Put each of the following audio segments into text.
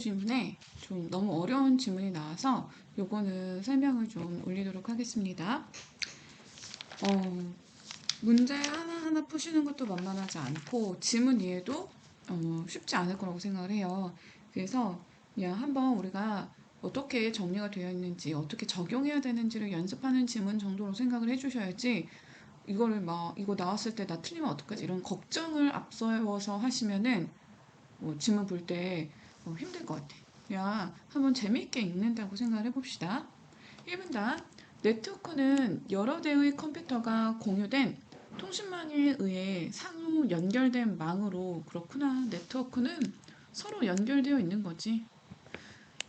질문에 좀 너무 어려운 질문이 나와서 요거는 설명을 좀 올리도록 하겠습니다. 어, 문제 하나하나 푸시는 것도 만만하지 않고 지문 이해도 어, 쉽지 않을 거라고 생각을 해요. 그래서 그냥 한번 우리가 어떻게 정리가 되어 있는지 어떻게 적용해야 되는지를 연습하는 지문 정도로 생각을 해주셔야지 이거를 막 이거 나왔을 때 나 틀리면 어떡하지 이런 걱정을 앞서서 하시면은 뭐 지문 볼때 어, 힘들 것 같아. 그냥 한번 재미있게 읽는다고 생각을 해봅시다. 1분단 네트워크는 여러 대의 컴퓨터가 공유된 통신망에 의해 상호 연결된 망으로 그렇구나. 네트워크는 서로 연결되어 있는 거지.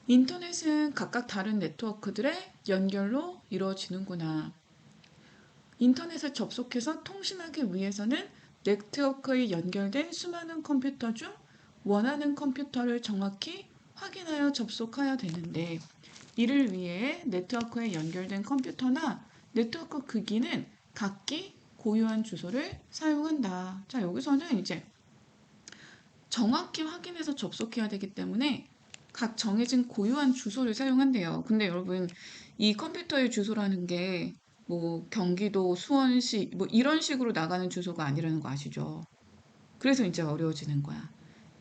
인터넷은 각각 다른 네트워크들의 연결로 이루어지는구나. 인터넷에 접속해서 통신하기 위해서는 네트워크에 연결된 수많은 컴퓨터 중 원하는 컴퓨터를 정확히 확인하여 접속해야 되는데 이를 위해 네트워크에 연결된 컴퓨터나 네트워크 크기는 각기 고유한 주소를 사용한다. 자, 여기서는 이제 정확히 확인해서 접속해야 되기 때문에 각 정해진 고유한 주소를 사용한대요. 근데 여러분, 이 컴퓨터의 주소라는 게 뭐 경기도, 수원시, 뭐 이런 식으로 나가는 주소가 아니라는 거 아시죠? 그래서 이제 어려워지는 거야.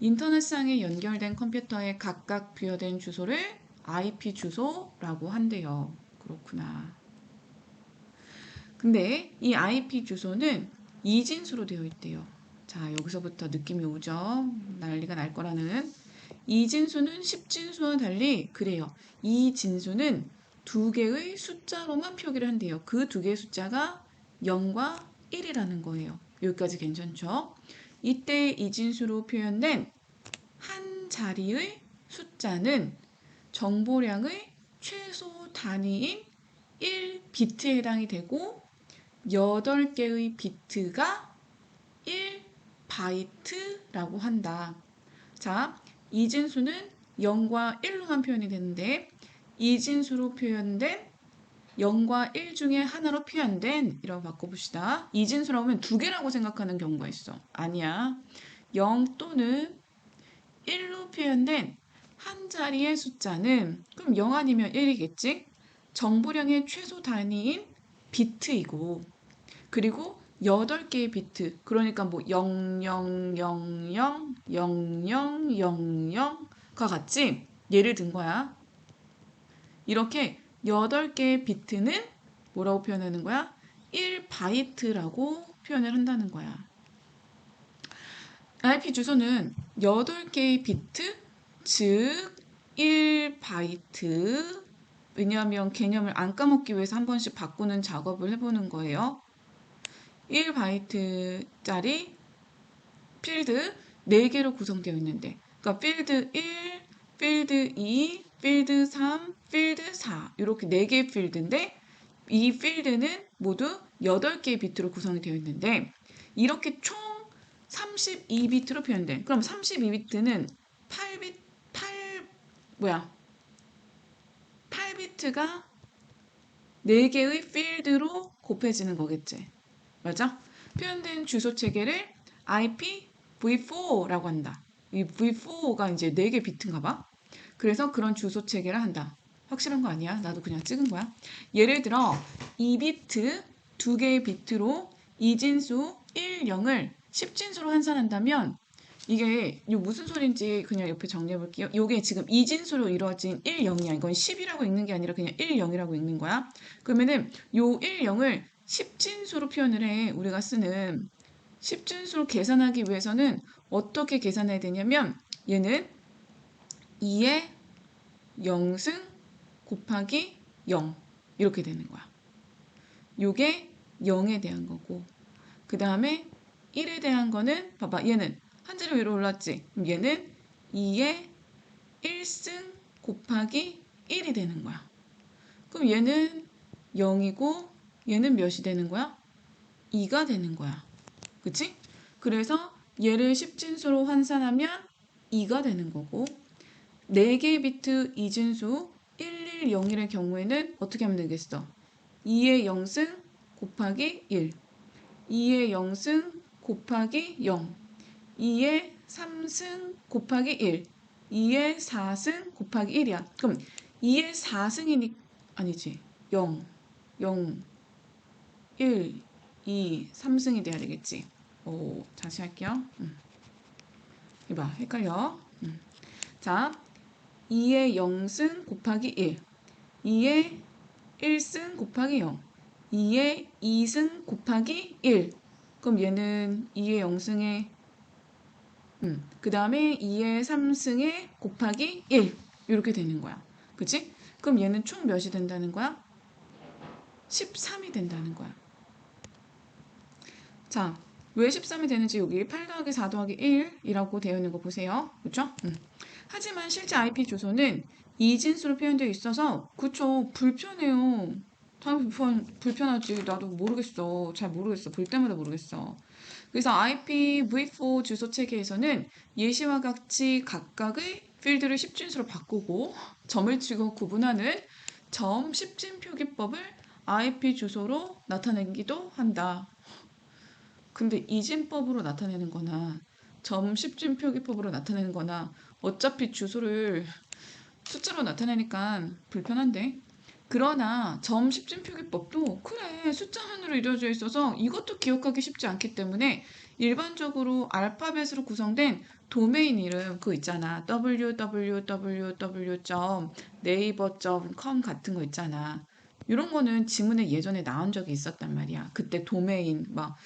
인터넷상에 연결된 컴퓨터에 각각 부여된 주소를 IP 주소라고 한대요. 그렇구나. 근데 이 IP 주소는 이진수로 되어 있대요. 자, 여기서부터 느낌이 오죠? 난리가 날 거라는. 이진수는 10진수와 달리 그래요. 이 진수는 두 개의 숫자로만 표기를 한대요. 그 두 개의 숫자가 0과 1이라는 거예요. 여기까지 괜찮죠? 이때 이진수로 표현된 한 자리의 숫자는 정보량의 최소 단위인 1비트에 해당이 되고 8개의 비트가 1바이트라고 한다. 자, 이진수는 0과 1로만 표현이 되는데 이진수로 표현된 0과 1 중에 하나로 표현된 이라고 바꿔봅시다. 이진수라고 하면 두 개라고 생각하는 경우가 있어. 아니야. 0 또는 1로 표현된 한 자리의 숫자는 그럼 0 아니면 1이겠지? 정보량의 최소 단위인 비트이고 그리고 8개의 비트 그러니까 뭐 0000, 0000가 같지? 예를 든 거야. 이렇게 8개의 비트는 뭐라고 표현하는 거야? 1바이트라고 표현을 한다는 거야. IP 주소는 8개의 비트, 즉 1바이트. 왜냐하면 개념을 안 까먹기 위해서 한 번씩 바꾸는 작업을 해보는 거예요. 1바이트짜리 필드 4개로 구성되어 있는데 그러니까 필드 1, 필드 2, 필드 3, 필드 4 이렇게 4개의 필드인데 이 필드는 모두 8개의 비트로 구성이 되어 있는데 이렇게 총 32비트로 표현된. 그럼 32비트는 8비 8 뭐야? 8비트가 4개의 필드로 곱해지는 거겠지. 맞아? 표현된 주소 체계를 IPv4라고 한다. 이 V4가 이제 4개 비트인가 봐 그래서 그런 주소 체계를 한다 확실한 거 아니야? 나도 그냥 찍은 거야 예를 들어 2비트 2개의 비트로 이진수 1, 0을 10진수로 환산한다면 이게 무슨 소리인지 그냥 옆에 정리해 볼게요. 이게 지금 이진수로 이루어진 1, 0이야. 이건 10이라고 읽는 게 아니라 그냥 1, 0이라고 읽는 거야. 그러면은 요 1, 0을 10진수로 표현을 해. 우리가 쓰는 10진수로 계산하기 위해서는 어떻게 계산해야 되냐면 얘는 2의 0승 곱하기 0 이렇게 되는 거야. 요게 0에 대한 거고 그 다음에 1에 대한 거는 봐봐 얘는 한 자리 위로 올랐지 그럼 얘는 2의 1승 곱하기 1이 되는 거야 그럼 얘는 0이고 얘는 몇이 되는 거야? 2가 되는 거야 그치? 그래서 얘를 10진수로 환산하면 2가 되는 거고 4개의 비트 이진수 1101의 경우에는 어떻게 하면 되겠어? 2의 0승 곱하기 1 2의 0승 곱하기 0 2의 3승 곱하기 1 2의 4승 곱하기 1이야. 그럼 2의 4승이니 아니지. 0, 0, 1, 2, 3승이 돼야 되겠지. 오, 다시 할게요. 음. 이봐, 헷갈려. 음. 자, 2의 0승 곱하기 1, 2의 1승 곱하기 0, 2의 2승 곱하기 1. 그럼 얘는 2의 0승에 음, 그 다음에 2의 3승에 곱하기 1 이렇게 되는 거야. 그치? 그럼 얘는 총 몇이 된다는 거야? 13이 된다는 거야. 자, 왜 13이 되는지 여기 8 더하기 4 더하기 1이라고 되어 있는 거 보세요. 그쵸? 음. 하지만 실제 IP 주소는 이진수로 표현되어 있어서 그쵸 불편해요. 당연히 불편, 불편하지. 나도 모르겠어. 잘 모르겠어. 볼 때마다 모르겠어. 그래서 IPv4 주소 체계에서는 예시와 같이 각각의 필드를 10진수로 바꾸고 점을 치고 구분하는 점 10진 표기법을 IP 주소로 나타내기도 한다. 근데 이진법으로 나타내는 거나 점 10진 표기법으로 나타내는 거나 어차피 주소를 숫자로 나타내니까 불편한데? 그러나 점 10진 표기법도 그래 숫자만으로 이루어져 있어서 이것도 기억하기 쉽지 않기 때문에 일반적으로 알파벳으로 구성된 도메인 이름 그거 있잖아. www.naver.com 같은 거 있잖아. 이런 거는 지문에 예전에 나온 적이 있었단 말이야. 그때 도메인 막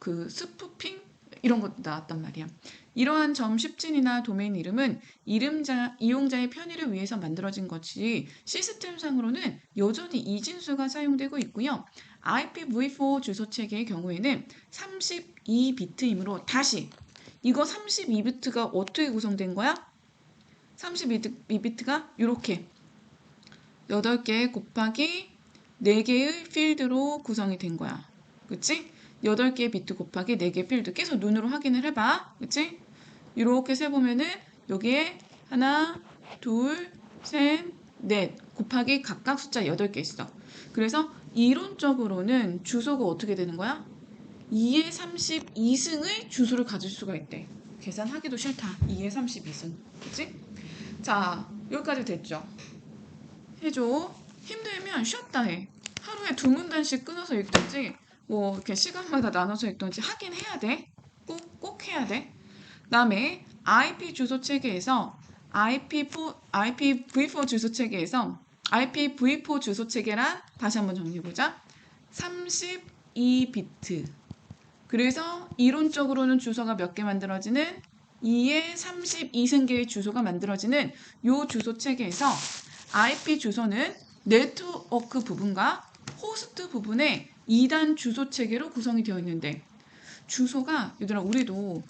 그 스푸핑 이런 것도 나왔단 말이야 이러한 점 10진이나 도메인 이름은 이름자, 이용자의 편의를 위해서 만들어진 것이 시스템상으로는 여전히 이진수가 사용되고 있고요. IPv4 주소 체계의 경우에는 32비트이므로 다시 이거 32비트가 어떻게 구성된 거야? 32비트가 이렇게 8개 곱하기 4개의 필드로 구성이 된 거야. 그치? 8개의 비트 곱하기 4개의 필드 계속 눈으로 확인을 해봐. 그치? 이렇게 세보면은 여기에 하나, 둘, 셋, 넷 곱하기 각각 숫자 8개 있어. 그래서 이론적으로는 주소가 어떻게 되는 거야? 2의 32승의 주소를 가질 수가 있대. 계산하기도 싫다. 2의 32승. 그치? 자, 여기까지 됐죠? 해줘. 힘들면 쉬었다 해. 하루에 두 문단씩 끊어서 읽든지 뭐 이렇게 시간마다 나눠서 읽든지 하긴 해야 돼. 꼭, 꼭 해야 돼. 그다음에 IP 주소 체계에서 IP4, IPv4 주소 체계에서 IPv4 주소 체계란 다시 한번 정리해보자. 32비트. 그래서 이론적으로는 주소가 몇 개 만들어지는 2의 32승계의 주소가 만들어지는 이 주소 체계에서 IP 주소는 네트워크 부분과 호스트 부분의 2단 주소 체계로 구성이 되어 있는데 주소가 얘들아 우리도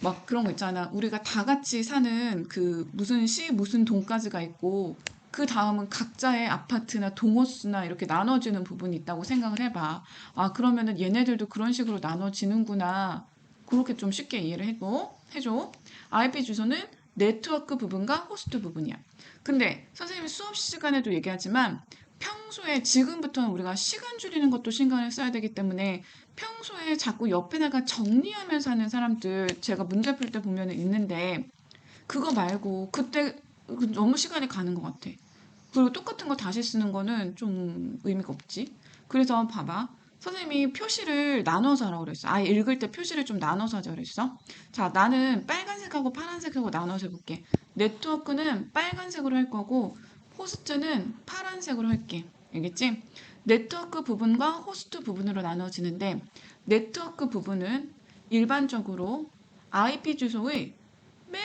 막 그런 거 있잖아. 우리가 다 같이 사는 그 무슨 시 무슨 동까지가 있고 그 다음은 각자의 아파트나 동호수나 이렇게 나눠지는 부분이 있다고 생각을 해봐. 아 그러면은 얘네들도 그런 식으로 나눠지는구나. 그렇게 좀 쉽게 이해를 해줘. 해줘. IP 주소는 네트워크 부분과 호스트 부분이야. 근데 선생님이 수업 시간에도 얘기하지만 평소에 지금부터는 우리가 시간 줄이는 것도 신경을 써야 되기 때문에 평소에 자꾸 옆에다가 정리하면서 하는 사람들 제가 문제 풀 때 보면 있는데 그거 말고 그때 너무 시간이 가는 것 같아. 그리고 똑같은 거 다시 쓰는 거는 좀 의미가 없지. 그래서 봐봐. 선생님이 표시를 나눠서 하라고 그랬어. 아예 읽을 때 표시를 좀 나눠서 하자 그랬어. 자, 나는 빨간색하고 파란색하고 나눠서 해볼게. 네트워크는 빨간색으로 할 거고 호스트는 파란색으로 할게. 알겠지? 네트워크 부분과 호스트 부분으로 나눠지는데 네트워크 부분은 일반적으로 IP 주소의 맨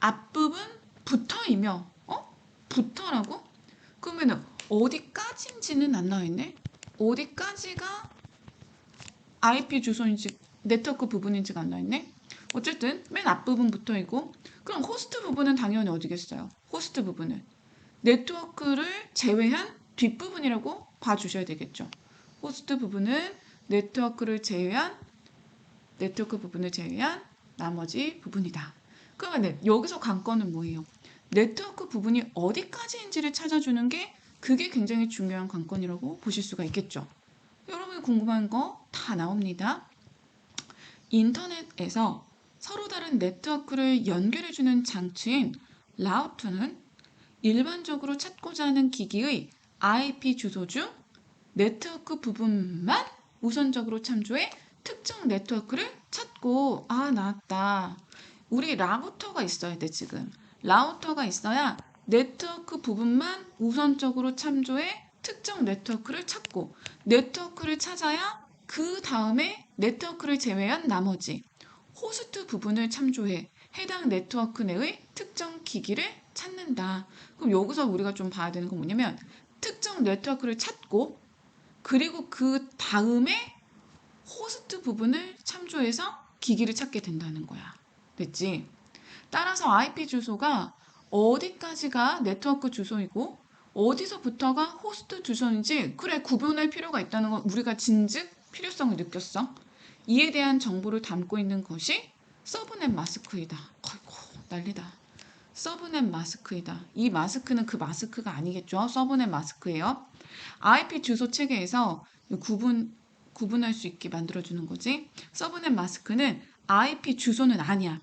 앞부분 붙어이며 어? 붙어라고? 그러면은 어디까지인지는 안 나와있네? 어디까지가 IP 주소인지 네트워크 부분인지가 안 나와있네? 어쨌든 맨 앞부분 붙어있고 그럼 호스트 부분은 당연히 어디겠어요? 호스트 부분은 네트워크를 제외한 뒷부분이라고 봐주셔야 되겠죠. 호스트 부분은 네트워크를 제외한 네트워크 부분을 제외한 나머지 부분이다. 그러면 여기서 관건은 뭐예요? 네트워크 부분이 어디까지인지를 찾아주는 게 그게 굉장히 중요한 관건이라고 보실 수가 있겠죠. 여러분이 궁금한 거 다 나옵니다. 인터넷에서 서로 다른 네트워크를 연결해주는 장치인 라우터는 일반적으로 찾고자 하는 기기의 IP 주소 중 네트워크 부분만 우선적으로 참조해 특정 네트워크를 찾고 아 나왔다. 우리 라우터가 있어야 돼 지금. 라우터가 있어야 네트워크 부분만 우선적으로 참조해 특정 네트워크를 찾고 네트워크를 찾아야 그 다음에 네트워크를 제외한 나머지 호스트 부분을 참조해 해당 네트워크 내의 특정 기기를 찾는다. 그럼 여기서 우리가 좀 봐야 되는 건 뭐냐면 특정 네트워크를 찾고 그리고 그 다음에 호스트 부분을 참조해서 기기를 찾게 된다는 거야. 됐지? 따라서 IP 주소가 어디까지가 네트워크 주소이고 어디서부터가 호스트 주소인지 그래 구분할 필요가 있다는 건 우리가 진즉 필요성을 느꼈어. 이에 대한 정보를 담고 있는 것이 서브넷 마스크이다. 아이고 난리다. 서브넷 마스크이다. 이 마스크는 그 마스크가 아니겠죠. 서브넷 마스크예요. IP 주소 체계에서 구분 구분할 수 있게 만들어 주는 거지. 서브넷 마스크는 IP 주소는 아니야.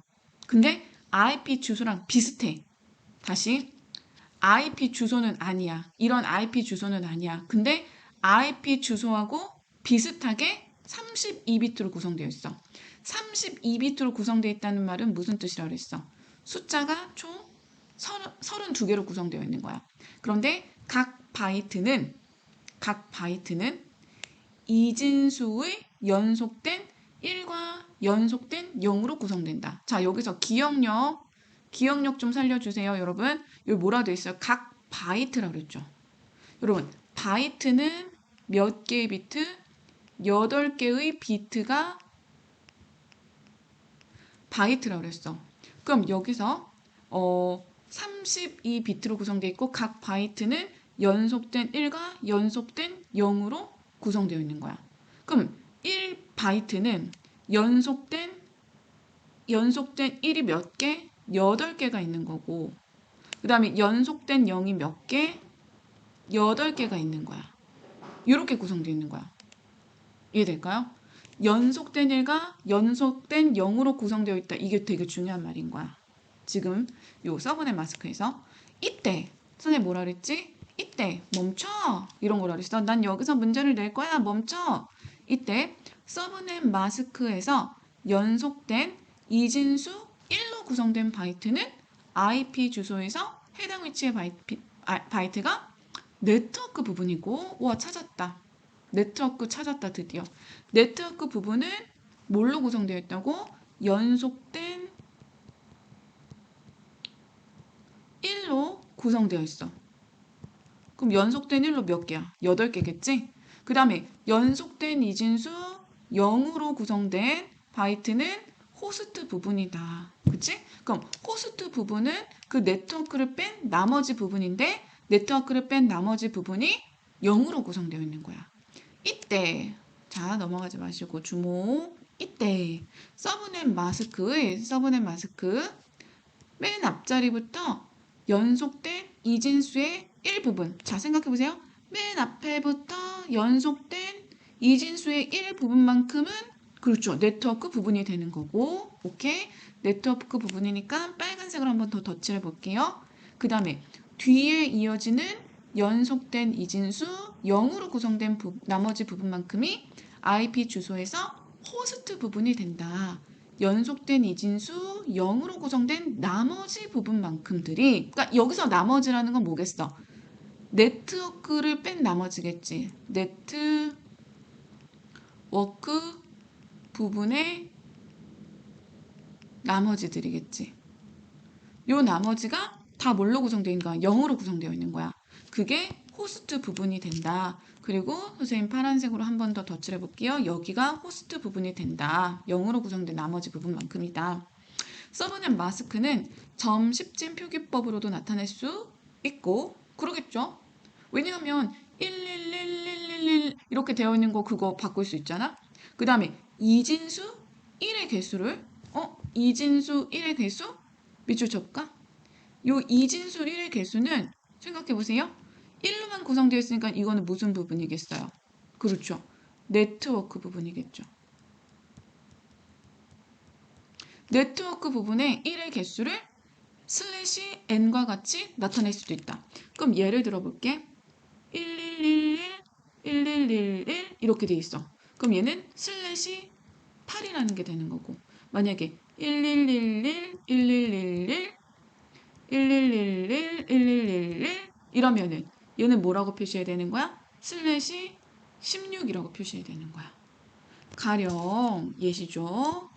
근데 IP 주소랑 비슷해. 다시 IP 주소는 아니야. 이런 IP 주소는 아니야. 근데 IP 주소하고 비슷하게 32비트로 구성되어 있어. 32비트로 구성되어 있다는 말은 무슨 뜻이라 그랬어? 숫자가 총 32개로 구성되어 있는 거야. 그런데 각 바이트는 각 바이트는 이진수의 연속된 1과 연속된 0으로 구성된다. 자, 여기서 기억력 기억력 좀 살려주세요, 여러분. 여기 뭐라 되어 있어요? 각 바이트라고 그랬죠. 여러분, 바이트는 몇 개의 비트? 8개의 비트가 바이트라고 그랬어. 그럼 여기서 어 32비트로 구성되어 있고 각 바이트는 연속된 1과 연속된 0으로 구성되어 있는 거야. 그럼 1바이트는 연속된 연속된 1이 몇 개? 8개가 있는 거고 그 다음에 연속된 0이 몇 개? 8개가 있는 거야. 이렇게 구성되어 있는 거야. 이해될까요? 연속된 1과 연속된 0으로 구성되어 있다. 이게 되게 중요한 말인 거야. 지금 요 서브넷 마스크에서 이때 선생님 뭐라 그랬지? 이때 멈춰 이런 거라 그랬어. 난 여기서 문제를 낼 거야. 멈춰. 이때 서브넷 마스크에서 연속된 이진수 1로 구성된 바이트는 IP 주소에서 해당 위치의 바이트, 아, 바이트가 네트워크 부분이고 와 찾았다. 네트워크 찾았다 드디어. 네트워크 부분은 뭘로 구성되어 있다고? 연속된 1로 구성되어 있어. 그럼 연속된 1로 몇 개야? 8개겠지? 그 다음에 연속된 이진수 0으로 구성된 바이트는 호스트 부분이다. 그치? 그럼 호스트 부분은 그 네트워크를 뺀 나머지 부분인데 네트워크를 뺀 나머지 부분이 0으로 구성되어 있는 거야. 이때 자 넘어가지 마시고 주목 이때 서브넷 마스크의 서브넷 마스크 맨 앞자리부터 연속된 이진수의 일부분. 자 생각해 보세요. 맨 앞에부터 연속된 이진수의 일부분만큼은 그렇죠. 네트워크 부분이 되는 거고. 오케이? 네트워크 부분이니까 빨간색으로 한번 더 덧칠해 볼게요. 그 다음에 뒤에 이어지는 연속된 이진수 0으로 구성된 부, 나머지 부분만큼이 IP 주소에서 호스트 부분이 된다. 연속된 이진수 0으로 구성된 나머지 부분만큼들이 그러니까 여기서 나머지라는 건 뭐겠어? 네트워크를 뺀 나머지겠지. 네트워크 부분의 나머지들이겠지. 요 나머지가 다 뭘로 구성되어 있는 거야? 0으로 구성되어 있는 거야. 그게 호스트 부분이 된다. 그리고 선생님 파란색으로 한 번 더 덧칠해 볼게요. 여기가 호스트 부분이 된다. 0으로 구성된 나머지 부분만큼이다. 서브넷 마스크는 점 10진 표기법으로도 나타낼 수 있고 그러겠죠. 왜냐하면 11111 이렇게 되어 있는 거 그거 바꿀 수 있잖아. 그 다음에 이진수 1의 개수를 어? 이진수 1의 개수? 밑줄 쳐볼까? 요 이진수 1의 개수는 생각해 보세요. 1로만 구성되어 있으니까 이거는 무슨 부분이겠어요? 그렇죠. 네트워크 부분이겠죠. 네트워크 부분에 1의 개수를 슬래시 n과 같이 나타낼 수도 있다. 그럼 예를 들어볼게. 1111, 1111 이렇게 돼 있어. 그럼 얘는 슬래시 8이라는 게 되는 거고 만약에 1111, 1111, 1111, 1111 이러면은 얘는 뭐라고 표시해야 되는 거야? 슬래시 16이라고 표시해야 되는 거야. 가령 예시죠.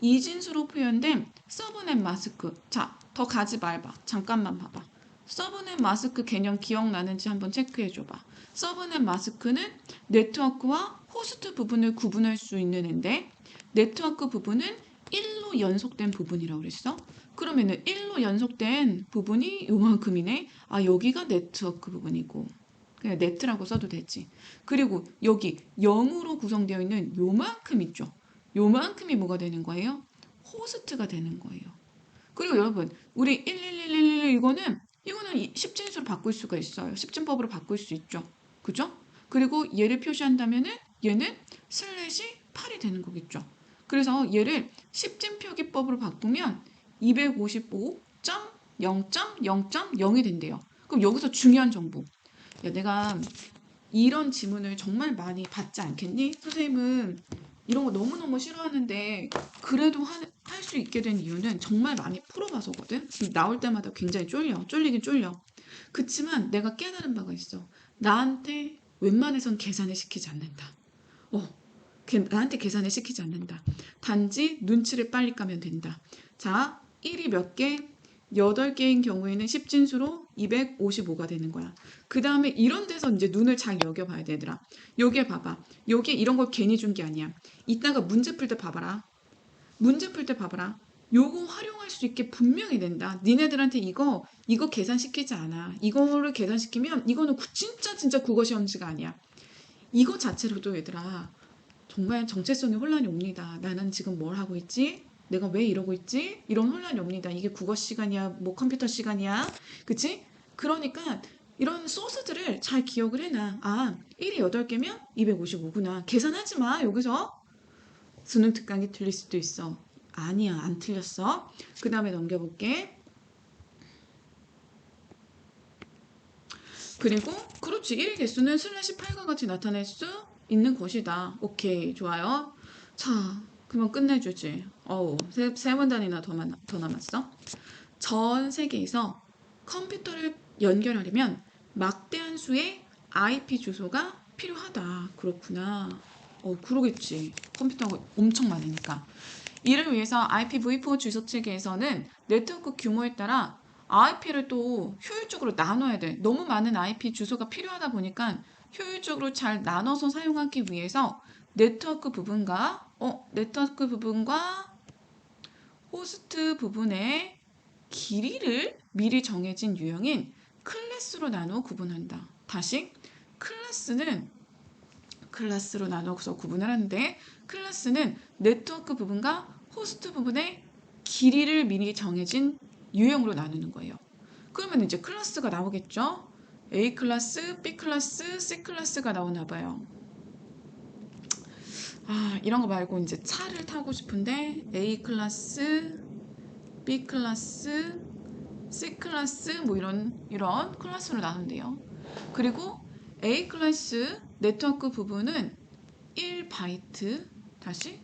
이진수로 표현된 서브넷 마스크. 자, 더 가지 말봐. 잠깐만 봐봐. 서브넷 마스크 개념 기억나는지 한번 체크해 줘봐. 서브넷 마스크는 네트워크와 호스트 부분을 구분할 수 있는 앤데 네트워크 부분은 1로 연속된 부분이라고 그랬어. 그러면은 1로 연속된 부분이 요만큼이네. 아, 여기가 네트워크 부분이고. 그냥 네트라고 써도 되지. 그리고 여기 0으로 구성되어 있는 요만큼 있죠. 요만큼이 뭐가 되는 거예요? 호스트가 되는 거예요. 그리고 여러분, 우리 11111 이거는 이거는 10진수로 바꿀 수가 있어요. 10진법으로 바꿀 수 있죠. 그죠? 그리고 얘를 표시한다면은 얘는 슬래시 8이 되는 거겠죠. 그래서 얘를 10진 표기법으로 바꾸면 255.0.0.0이 된대요. 그럼 여기서 중요한 정보. 야, 내가 이런 지문을 정말 많이 받지 않겠니? 선생님은 이런 거 너무너무 싫어하는데 그래도 할 수 있게 된 이유는 정말 많이 풀어봐서거든. 나올 때마다 굉장히 쫄려. 쫄리긴 쫄려. 그치만 내가 깨달은 바가 있어. 나한테 웬만해선 계산을 시키지 않는다. 어, 걔- 나한테 계산을 시키지 않는다. 단지 눈치를 빨리 까면 된다. 자, 1이 몇 개? 8개인 경우에는 10진수로 255가 되는 거야. 그 다음에 이런 데서 이제 눈을 잘 여겨봐야 되더라. 여기에 봐봐. 여기 이런 걸 괜히 준 게 아니야. 이따가 문제 풀 때 봐봐라. 문제 풀 때 봐봐라. 요거 활용할 수 있게 분명히 된다. 니네들한테 이거 이거 계산시키지 않아. 이거를 계산시키면 이거는 구- 진짜 진짜 국어 시험지가 아니야. 이거 자체로도 얘들아 정말 정체성의 혼란이 옵니다. 나는 지금 뭘 하고 있지? 내가 왜 이러고 있지? 이런 혼란이 옵니다. 이게 국어 시간이야, 뭐 컴퓨터 시간이야, 그치? 그러니까 이런 소스들을 잘 기억을 해놔. 아, 1이 8개면 255구나. 계산하지 마, 여기서. 수능 특강이 틀릴 수도 있어. 아니야, 안 틀렸어. 그 다음에 넘겨볼게. 그리고 그렇지 1의 개수는 슬래시 8과 같이 나타낼 수 있는 것이다. 오케이 좋아요. 자 그러면 끝내주지. 어우 세, 세 문단이나 더, 만, 더 남았어. 전 세계에서 컴퓨터를 연결하려면 막대한 수의 IP 주소가 필요하다. 그렇구나. 어 그러겠지. 컴퓨터가 엄청 많으니까. 이를 위해서 IPv4 주소 체계에서는 네트워크 규모에 따라 IP를 또 효율적으로 나눠야 돼. 너무 많은 IP 주소가 필요하다 보니까 효율적으로 잘 나눠서 사용하기 위해서 네트워크 부분과 어, 네트워크 부분과 호스트 부분의 길이를 미리 정해진 유형인 클래스로 나누어 구분한다. 다시 클래스는 클래스로 나눠서 구분을 하는데 클래스는 네트워크 부분과 호스트 부분의 길이를 미리 정해진 유형으로 나누는 거예요. 그러면 이제 클래스가 나오겠죠? A 클래스, B 클래스, C 클래스가 나오나 봐요. 아, 이런 거 말고 이제 차를 타고 싶은데 A 클래스, B 클래스, C 클래스 뭐 이런 이런 클래스로 나눈대요. 그리고 A 클래스 네트워크 부분은 1바이트 다시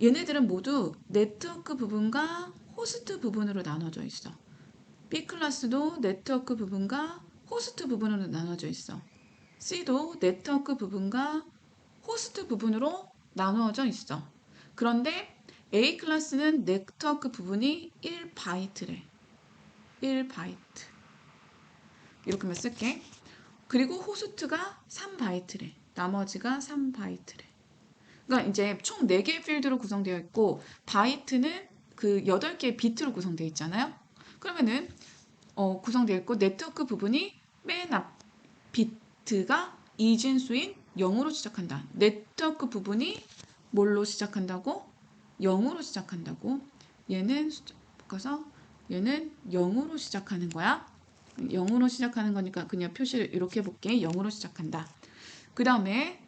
얘네들은 모두 네트워크 부분과 호스트 부분으로 나눠져 있어. B 클래스도 네트워크 부분과 호스트 부분으로 나눠져 있어. C도 네트워크 부분과 호스트 부분으로 나누어져 있어. 그런데 A 클래스는 네트워크 부분이 1바이트래. 1바이트. 이렇게만 쓸게. 그리고 호스트가 3바이트래. 나머지가 3바이트래. 그러니까 이제 총 4개의 필드로 구성되어 있고 바이트는 그 8개의 비트로 구성되어 있잖아요. 그러면은 어, 구성되어 있고 네트워크 부분이 맨 앞 비트가 이진수인 0으로 시작한다. 네트워크 부분이 뭘로 시작한다고? 0으로 시작한다고. 얘는 바꿔서 얘는 0으로 시작하는 거야. 0으로 시작하는 거니까 그냥 표시를 이렇게 해볼게. 0으로 시작한다. 그 다음에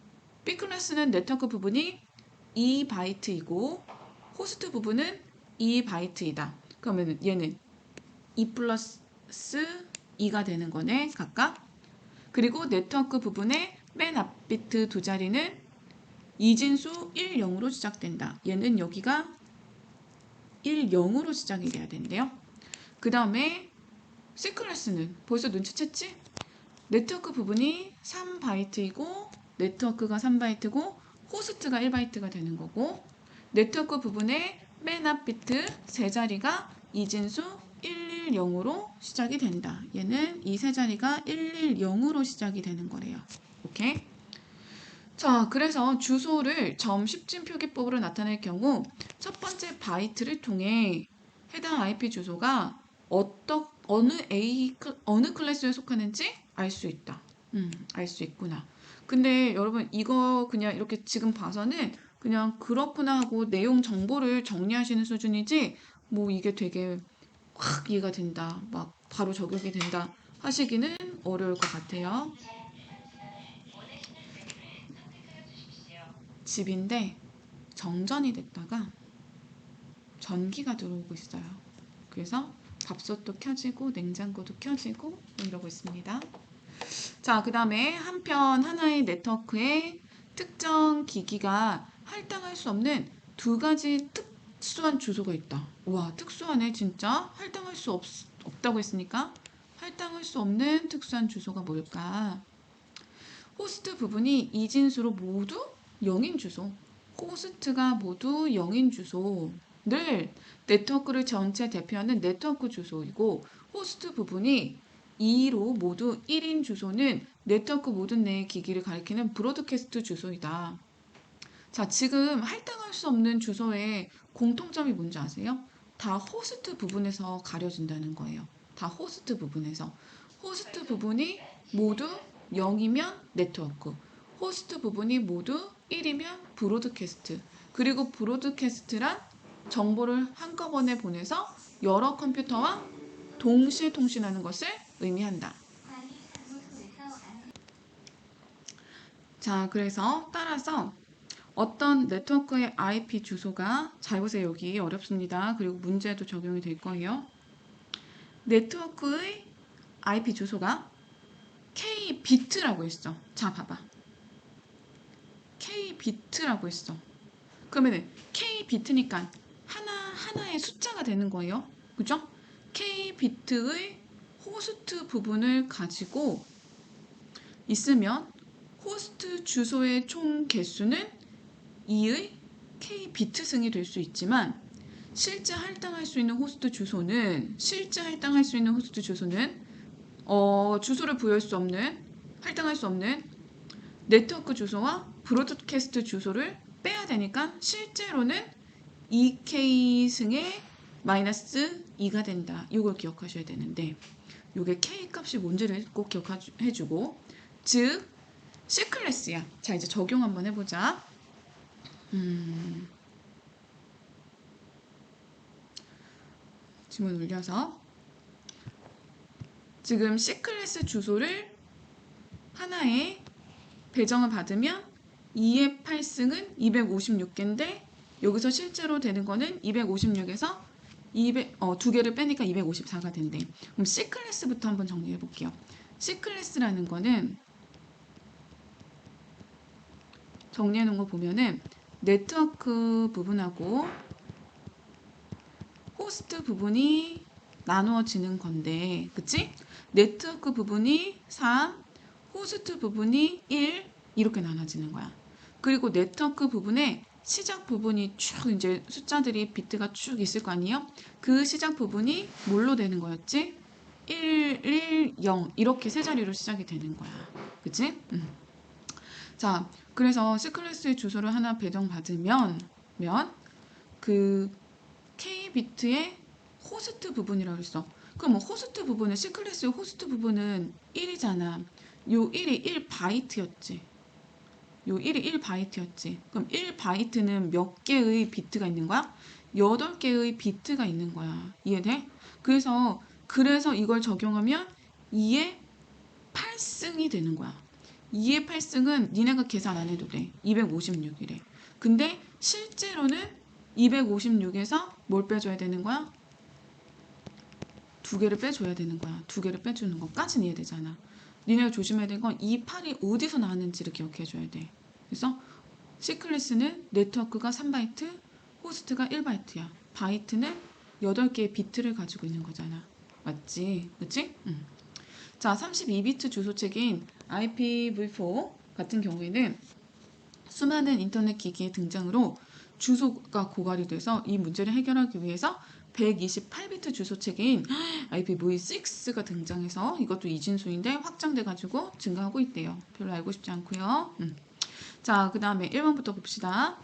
B 클래스는 네트워크 부분이 2바이트이고 호스트 부분은 2바이트이다. 그러면 얘는 2 플러스 2가 되는 거네 각각 그리고 네트워크 부분의 맨 앞 비트 두 자리는 이진수 1, 0으로 시작된다. 얘는 여기가 1, 0으로 시작이 돼야 된대요. 그 다음에 C클래스는 벌써 눈치챘지? 네트워크 부분이 3바이트이고 네트워크가 3바이트고 호스트가 1바이트가 되는 거고 네트워크 부분의 맨 앞 비트 세 자리가 이진수 110으로 시작이 된다. 얘는 이 세 자리가 110으로 시작이 되는 거래요. 오케이? 자, 그래서 주소를 점 10진 표기법으로 나타낼 경우 첫 번째 바이트를 통해 해당 IP 주소가 어떠, 어느 A, 클- 어느 클래스에 속하는지 알 수 있다. 음, 알 수 있구나. 근데 여러분 이거 그냥 이렇게 지금 봐서는 그냥 그렇구나 하고 내용 정보를 정리하시는 수준이지 뭐 이게 되게 확 이해가 된다. 막 바로 적용이 된다. 하시기는 어려울 것 같아요. 집인데 정전이 됐다가 전기가 들어오고 있어요. 그래서 밥솥도 켜지고 냉장고도 켜지고 뭐 이러고 있습니다. 자, 그 다음에 한편 하나의 네트워크에 특정 기기가 할당할 수 없는 두 가지 특 수한 주소가 있다. 와, 특수하네, 진짜. 할당할 수 없, 없다고 했으니까 할당할 수 없는 특수한 주소가 뭘까? 호스트 부분이 이 진수로 모두 0인 주소. 호스트가 모두 0인 주소를 네트워크를 전체 대표하는 네트워크 주소이고 호스트 부분이 2로 모두 1인 주소는 네트워크 모든 내의 기기를 가리키는 브로드캐스트 주소이다. 자, 지금 할당할 수 없는 주소의 공통점이 뭔지 아세요? 다 호스트 부분에서 가려진다는 거예요. 다 호스트 부분에서. 호스트 부분이 모두 0이면 네트워크. 호스트 부분이 모두 1이면 브로드캐스트. 그리고 브로드캐스트란 정보를 한꺼번에 보내서 여러 컴퓨터와 동시에 통신하는 것을 의미한다. 자, 그래서 따라서 어떤 네트워크의 IP 주소가 잘 보세요. 여기 어렵습니다. 그리고 문제도 적용이 될 거예요. 네트워크의 IP 주소가 K 비트라고 했어. 자, 봐봐. K 비트라고 했어. 그러면은 K 비트니까 하나 하나의 숫자가 되는 거예요. 그죠? K 비트의 호스트 부분을 가지고 있으면 호스트 주소의 총 개수는 2의 K 비트 승이 될 수 있지만 실제 할당할 수 있는 호스트 주소는 실제 할당할 수 있는 호스트 주소는 어, 주소를 부여할 수 없는 할당할 수 없는 네트워크 주소와 브로드캐스트 주소를 빼야 되니까 실제로는 2K 승의 마이너스 2가 된다. 이걸 기억하셔야 되는데 이게 K 값이 뭔지를 꼭 기억해주고 즉 C 클래스야. 자 이제 적용 한번 해보자. 음, 지문 올려서 지금 C 클래스 주소를 하나에 배정을 받으면 2의 8승은 256개인데 여기서 실제로 되는 거는 256에서 200, 어, 두 개를 빼니까 254가 된대. 그럼 C 클래스부터 한번 정리해 볼게요. C 클래스라는 거는 정리해 놓은 거 보면은 네트워크 부분하고 호스트 부분이 나누어지는 건데, 그치? 네트워크 부분이 3, 호스트 부분이 1 이렇게 나눠지는 거야. 그리고 네트워크 부분에 시작 부분이 쭉 이제 숫자들이 비트가 쭉 있을 거 아니에요? 그 시작 부분이 뭘로 되는 거였지? 1, 1, 0 이렇게 세 자리로 시작이 되는 거야. 그치? 음. 자, 그래서 C클래스의 주소를 하나 배정받으면 면, 그 K 비트의 호스트 부분이라고 했어. 그럼 뭐 호스트 부분은 C클래스의 호스트 부분은 1이잖아. 요 1이 1바이트였지. 요 1이 1바이트였지. 그럼 1바이트는 몇 개의 비트가 있는 거야? 8개의 비트가 있는 거야. 이해돼? 그래서 그래서 이걸 적용하면 2의 8승이 되는 거야. 2의 8승은 니네가 계산 안 해도 돼. 256이래. 근데 실제로는 256에서 뭘 빼줘야 되는 거야? 두 개를 빼줘야 되는 거야. 두 개를 빼주는 것까지는 이해되잖아. 니네가 조심해야 되는 건이 팔이 어디서 나왔는지를 기억해줘야 돼. 그래서 C클래스는 네트워크가 3바이트, 호스트가 1바이트야. 바이트는 8개의 비트를 가지고 있는 거잖아. 맞지? 그치? 응. 자, 32비트 주소책인 IPv4 같은 경우에는 수많은 인터넷 기기의 등장으로 주소가 고갈이 돼서 이 문제를 해결하기 위해서 128비트 주소체계인 IPv6가 등장해서 이것도 이진수인데 확장돼 가지고 증가하고 있대요. 별로 알고 싶지 않고요. 음. 자, 그 다음에 1번부터 봅시다.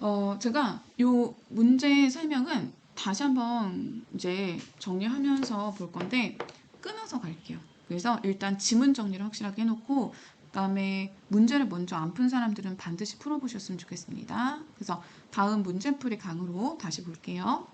어, 제가 요 문제 설명은 다시 한번 이제 정리하면서 볼 건데 끊어서 갈게요. 그래서 일단 지문 정리를 확실하게 해놓고 그다음에 문제를 먼저 안 푼 사람들은 반드시 풀어보셨으면 좋겠습니다. 그래서 다음 문제풀이 강으로 다시 볼게요.